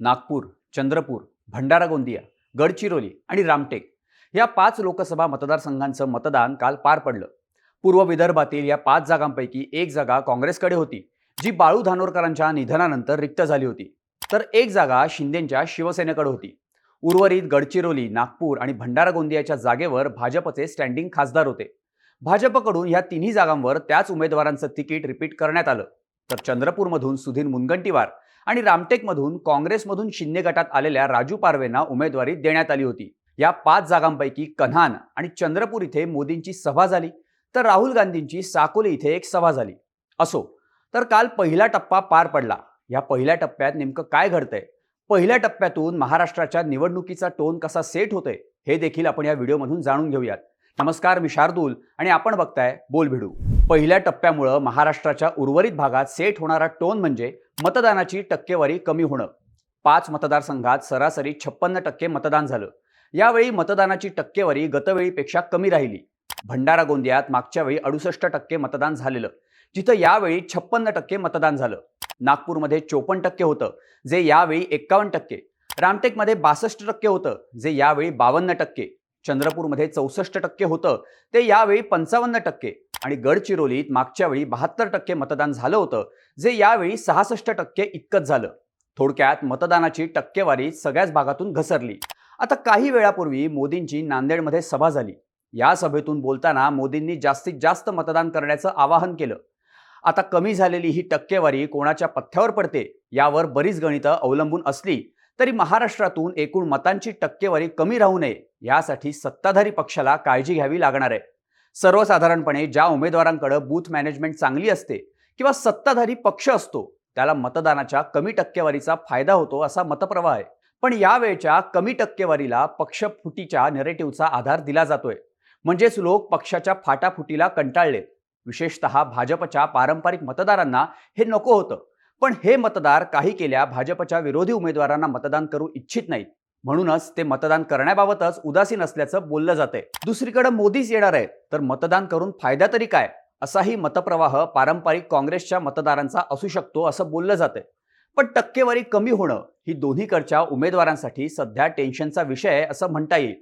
नागपूर चंद्रपूर भंडारा गोंदिया गडचिरोली आणि रामटेक या पाच लोकसभा मतदारसंघांचं मतदान काल पार पडलं. पूर्व विदर्भातील या पाच जागांपैकी एक जागा काँग्रेसकडे होती जी बाळू धानोरकरांच्या निधनानंतर रिक्त झाली होती. तर एक जागा शिंदेंच्या शिवसेनेकडे होती. उर्वरित गडचिरोली नागपूर आणि भंडारा गोंदियाच्या जागेवर भाजपचे स्टँडिंग खासदार होते. भाजपकडून या तिन्ही जागांवर त्याच उमेदवारांचं तिकीट रिपीट करण्यात आलं. तर चंद्रपूरमधून सुधीर मुनगंटीवार आणि रामटेकमधून काँग्रेसमधून शिंदे गटात आलेल्या राजू पारवेंना उमेदवारी देण्यात आली होती. या पाच जागांपैकी कन्हान आणि चंद्रपूर इथे मोदींची सभा झाली. तर राहुल गांधींची साकोली इथे एक सभा झाली. असो तर काल पहिला टप्पा पार पडला. या पहिल्या टप्प्यात नेमकं काय घडतंय? पहिल्या टप्प्यातून महाराष्ट्राच्या निवडणुकीचा टोन कसा सेट होतोय? हे देखील आपण या व्हिडिओमधून जाणून घेऊयात. नमस्कार मी शार्दूल आणि आपण बघताय बोल भिडू पहिल्या टप्प्यामुळं महाराष्ट्राच्या उर्वरित भागात सेट होणारा टोन म्हणजे मतदानाची टक्केवारी कमी होणं. पाच मतदारसंघात सरासरी छप्पन्न टक्के मतदान झालं. यावेळी मतदानाची टक्केवारी गतवेळीपेक्षा कमी राहिली. भंडारा गोंदियात मागच्या वेळी अडुसष्ट टक्के मतदान झालेलं. जिथं यावेळी छप्पन्न टक्के मतदान झालं. नागपूरमध्ये चोपन्न टक्के होतं जे यावेळी एक्कावन्न टक्के. रामटेकमध्ये बासष्ट टक्के होतं जे यावेळी बावन्न टक्के. चंद्रपूरमध्ये चौसष्ट टक्के होतं. ते यावेळी पंचावन्न टक्के आणि गडचिरोलीत मागच्या वेळी बहात्तर टक्के मतदान झालं होतं जे यावेळी सहासष्ट टक्के इतकंच झालं. थोडक्यात मतदानाची टक्केवारी सगळ्याच भागातून घसरली. आता काही वेळापूर्वी मोदींची नांदेडमध्ये सभा झाली. या सभेतून बोलताना मोदींनी जास्तीत जास्त मतदान करण्याचं आवाहन केलं. आता कमी झालेली ही टक्केवारी कोणाच्या पथ्यावर पडते यावर बरीच गणितं अवलंबून असली तरी महाराष्ट्रातून एकूण मतांची टक्केवारी कमी राहू नये यासाठी सत्ताधारी पक्षाला काळजी घ्यावी लागणार आहे. सर्वसाधारणपणे ज्या उमेदवारांकडे बूथ मॅनेजमेंट चांगली असते किंवा सत्ताधारी पक्ष असतो त्याला मतदानाच्या कमी टक्केवारीचा फायदा होतो असा मतप्रवाह आहे. पण यावेळच्या कमी टक्केवारीला पक्ष फुटीच्या नेरेटिव्हचा आधार दिला जातोय. म्हणजेच लोक पक्षाच्या फाटाफुटीला कंटाळलेत. विशेषतः भाजपच्या पारंपरिक मतदारांना हे नको होतं. पण हे मतदार काही केल्या भाजपच्या विरोधी उमेदवारांना मतदान करू इच्छित नाहीत. म्हणूनच ते मतदान करण्याबाबतच उदासीन असल्याचं बोललं जातंय. दुसरीकडे मोदीच येणार आहेत तर मतदान करून फायदा तरी काय? असाही मतप्रवाह पारंपरिक काँग्रेसच्या मतदारांचा असू शकतो असं बोललं जातंय. पण टक्केवारी कमी होणं ही दोन्हीकडच्या उमेदवारांसाठी सध्या टेन्शनचा विषय आहे असं म्हणता येईल.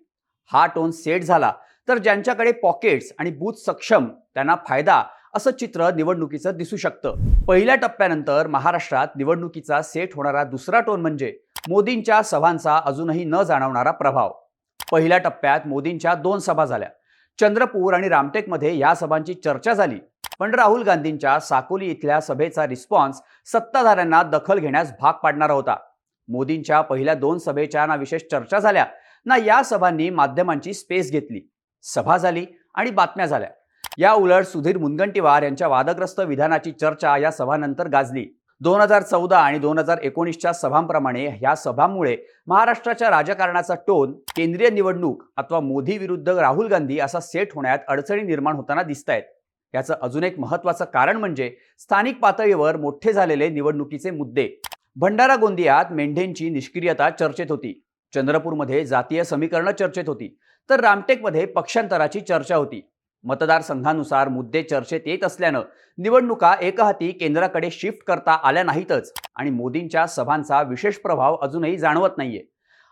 हा टोन सेट झाला तर ज्यांच्याकडे पॉकेट्स आणि बूथ सक्षम त्यांना फायदा असं चित्र निवडणुकीचं दिसू शकतं. पहिल्या टप्प्यानंतर महाराष्ट्रात निवडणुकीचा सेट होणारा दुसरा टोन म्हणजे मोदींच्या सभांचा अजूनही न जाणवणारा प्रभाव. पहिल्या टप्प्यात मोदींच्या दोन सभा झाल्या. चंद्रपूर आणि रामटेकमध्ये या सभांची चर्चा झाली. पण राहुल गांधींच्या साकोली इथल्या सभेचा रिस्पॉन्स सत्ताधाऱ्यांना दखल घेण्यास भाग पाडणारा होता. मोदींच्या पहिल्या दोन सभेच्या ना विशेष चर्चा झाल्या ना या सभांनी माध्यमांची स्पेस घेतली. सभा झाली आणि बातम्या झाल्या. या उलट सुधीर मुनगंटीवार यांच्या वादग्रस्त विधानाची चर्चा या सभानंतर गाजली. दोन हजार चौदा आणि दोन हजार एकोणीसच्या सभांप्रमाणे ह्या सभांमुळे महाराष्ट्राच्या राजकारणाचा टोन केंद्रीय निवडणूक अथवा मोदी विरुद्ध राहुल गांधी असा सेट होण्यात अडचणी निर्माण होताना दिसत आहेत याचं अजून एक महत्वाचं कारण म्हणजे स्थानिक पातळीवर मोठे झालेले निवडणुकीचे मुद्दे. भंडारा गोंदियात मेंढेंची निष्क्रियता चर्चेत होती. चंद्रपूरमध्ये जातीय समीकरणं चर्चेत होती. तर रामटेकमध्ये पक्षांतराची चर्चा होती. मतदारसंघानुसार मुद्दे चर्चेत येत असल्यानं निवडणुका एकहाती केंद्राकडे शिफ्ट करता आल्या नाहीतच आणि मोदींच्या सभांचा विशेष प्रभाव अजूनही जाणवत नाहीये.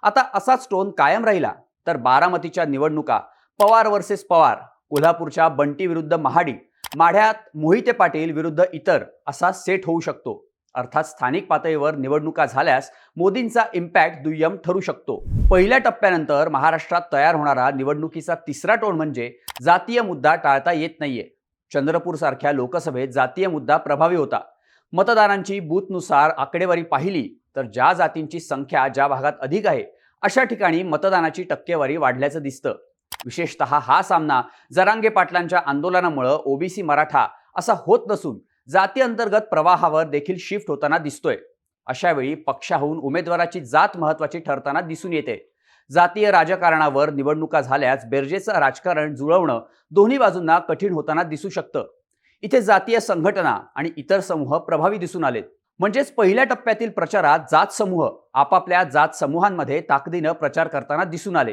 आता असाच टोन कायम राहिला तर बारामतीच्या निवडणुका पवार वर्सेस पवार कोल्हापूरच्या बंटी विरुद्ध महाडी माढ्यात मोहिते पाटील विरुद्ध इतर असा सेट होऊ शकतो. अर्थात स्थानिक पातळीवर निवडणुका झाल्यास मोदींचा इम्पॅक्ट दुय्यम ठरू शकतो. पहिल्या टप्प्यानंतर महाराष्ट्रात तयार होणारा निवडणुकीचा तिसरा टोन म्हणजे जातीय मुद्दा टाळता येत नाहीये. चंद्रपूरसारख्या लोकसभेत जातीय मुद्दा प्रभावी होता. मतदारांची बूथनुसार आकडेवारी पाहिली तर ज्या जातींची संख्या ज्या भागात अधिक आहे अशा ठिकाणी मतदानाची टक्केवारी वाढल्याचं दिसतं. विशेषतः हा सामना जरांगे पाटलांच्या आंदोलनामुळं ओबीसी मराठा असा होत नसून जाती अंतर्गत प्रवाहावर देखील शिफ्ट होताना दिसतोय. अशा वेळी पक्षाहून उमेदवाराची जात महत्वाची ठरताना दिसून येते. जातीय राजकारणावर निवडणुका झाल्यास बेरजेचं राजकारण जुळवणं दोन्ही बाजूंना कठीण होताना दिसू शकतं. इथे जातीय संघटना आणि इतर समूह प्रभावी दिसून आलेत. म्हणजेच पहिल्या टप्प्यातील प्रचारात जात समूह आपापल्या जात समूहांमध्ये ताकदीनं प्रचार करताना दिसून आले.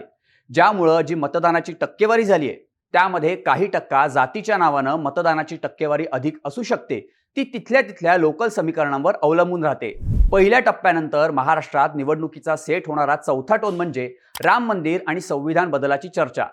ज्यामुळं जी मतदानाची टक्केवारी झाली आहे त्यामध्ये काही टक्का जातीच्या नावानं मतदानाची टक्केवारी अधिक असू शकते. ती तिथल्या तिथल्या लोकल समीकरणांवर अवलंबून राहते. पहिल्या टप्प्यानंतर महाराष्ट्रात निवडणुकीचा सेट होणारा चौथा टोन म्हणजे राम मंदिर आणि संविधान बदलाची चर्चा.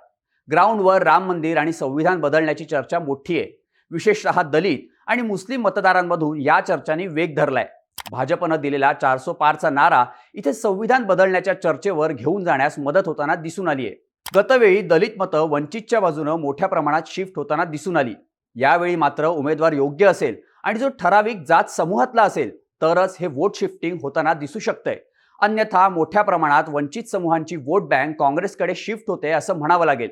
ग्राउंडवर राम मंदिर आणि संविधान बदलण्याची चर्चा मोठी आहे. विशेषतः दलित आणि मुस्लिम मतदारांमधून या चर्चांनी वेग धरलाय. भाजपनं दिलेला चारसो पारचा नारा इथे संविधान बदलण्याच्या चर्चेवर घेऊन जाण्यास मदत होताना दिसून आली आहे गतवेळी दलित मतं वंचितच्या बाजूनं मोठ्या प्रमाणात शिफ्ट होताना दिसून आली. यावेळी मात्र उमेदवार योग्य असेल आणि जो ठराविक जात समूहातला असेल तरच हे वोट शिफ्टिंग होताना दिसू शकतंय. अन्यथा मोठ्या प्रमाणात वंचित समूहांची वोट बँक काँग्रेसकडे शिफ्ट होते असं म्हणावं लागेल.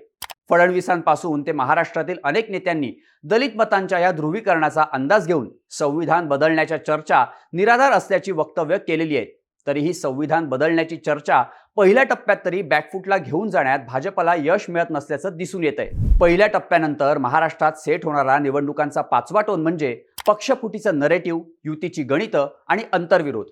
फडणवीसांपासून ते महाराष्ट्रातील अनेक नेत्यांनी दलित मतांच्या या ध्रुवीकरणाचा अंदाज घेऊन संविधान बदलण्याच्या चर्चा निराधार असल्याची वक्तव्य केलेली आहेत तरीही संविधान बदलण्याची चर्चा पहिल्या टप्प्यात तरी बॅकफुटला घेऊन जाण्यात भाजपला यश मिळत नसल्याचं दिसून येत आहे पहिल्या टप्प्यानंतर महाराष्ट्रात सेट होणारा निवडणुकांचा पाचवा टोन म्हणजे पक्षफुटीचं नरेटिव्ह युतीची गणितं आणि अंतर्विरोध.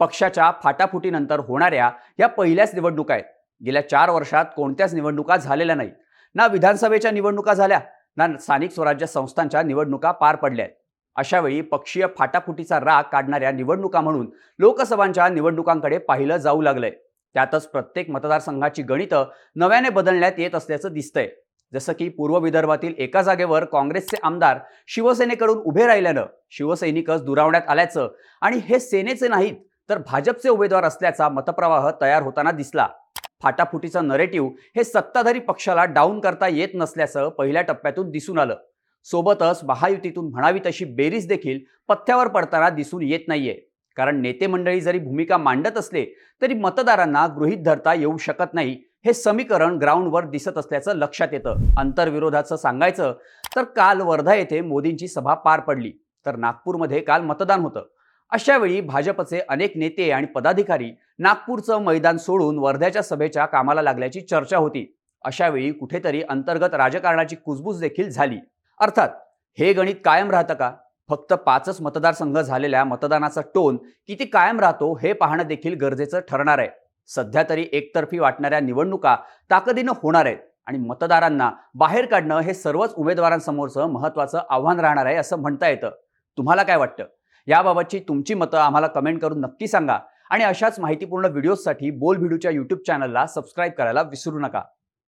पक्षाच्या फाटाफुटीनंतर होणाऱ्या या पहिल्याच निवडणुका आहेत. गेल्या चार वर्षात कोणत्याच निवडणुका झालेल्या नाहीत. ना विधानसभेच्या निवडणुका झाल्या ना स्थानिक स्वराज्य संस्थांच्या निवडणुका पार पडल्या आहेत. अशावेळी पक्षीय फाटाफुटीचा राग काढणाऱ्या निवडणुका म्हणून लोकसभांच्या निवडणुकांकडे पाहिलं जाऊ लागलंय. त्यातच प्रत्येक मतदारसंघाची गणितं नव्याने बदलण्यात येत असल्याचं दिसतंय. जसं की पूर्व विदर्भातील एका जागेवर काँग्रेसचे आमदार शिवसेनेकडून उभे राहिल्यानं शिवसैनिकच दुरावण्यात आल्याचं आणि हे सेनेचे नाहीत तर भाजपचे उमेदवार असल्याचा मतप्रवाह तयार होताना दिसला. फाटाफुटीचं नरेटिव्ह हे सत्ताधारी पक्षाला डाऊन करता येत नसल्याचं पहिल्या टप्प्यातून दिसून आलं. सोबतच महायुतीतून म्हणावी तशी बेरीज देखील पथ्यावर पडताना दिसून येत नाहीये. कारण नेते मंडळी जरी भूमिका मांडत असले तरी मतदारांना गृहीत धरता येऊ शकत नाही. हे समीकरण ग्राउंडवर दिसत असल्याचं लक्षात येतं. आंतरविरोधाचं सांगायचं तर काल वर्धा येथे मोदींची सभा पार पडली. तर नागपूरमध्ये काल मतदान होतं. अशावेळी भाजपचे अनेक नेते आणि पदाधिकारी नागपूरचं मैदान सोडून वर्ध्याच्या सभेच्या कामाला लागल्याची चर्चा होती. अशावेळी कुठेतरी अंतर्गत राजकारणाची कुजबूज देखील झाली. अर्थात हे गणित कायम राहतं का? फक्त पाचच मतदारसंघ झालेल्या मतदानाचा टोन किती कायम राहतो हे पाहणं देखील गरजेचं ठरणार आहे. सध्या तरी एकतर्फी वाटणाऱ्या निवडणुका ताकदीनं होणार आहेत आणि मतदारांना बाहेर काढणं हे सर्वच उमेदवारांसमोरचं महत्त्वाचं आव्हान राहणार आहे असं म्हणता येतं. तुम्हाला काय वाटतं? याबाबतची तुमची मतं आम्हाला कमेंट करून नक्की सांगा आणि अशाच माहितीपूर्ण व्हिडिओजसाठी बोल व्हिडिओच्या यूट्यूब चॅनलला सबस्क्राईब करायला विसरू नका.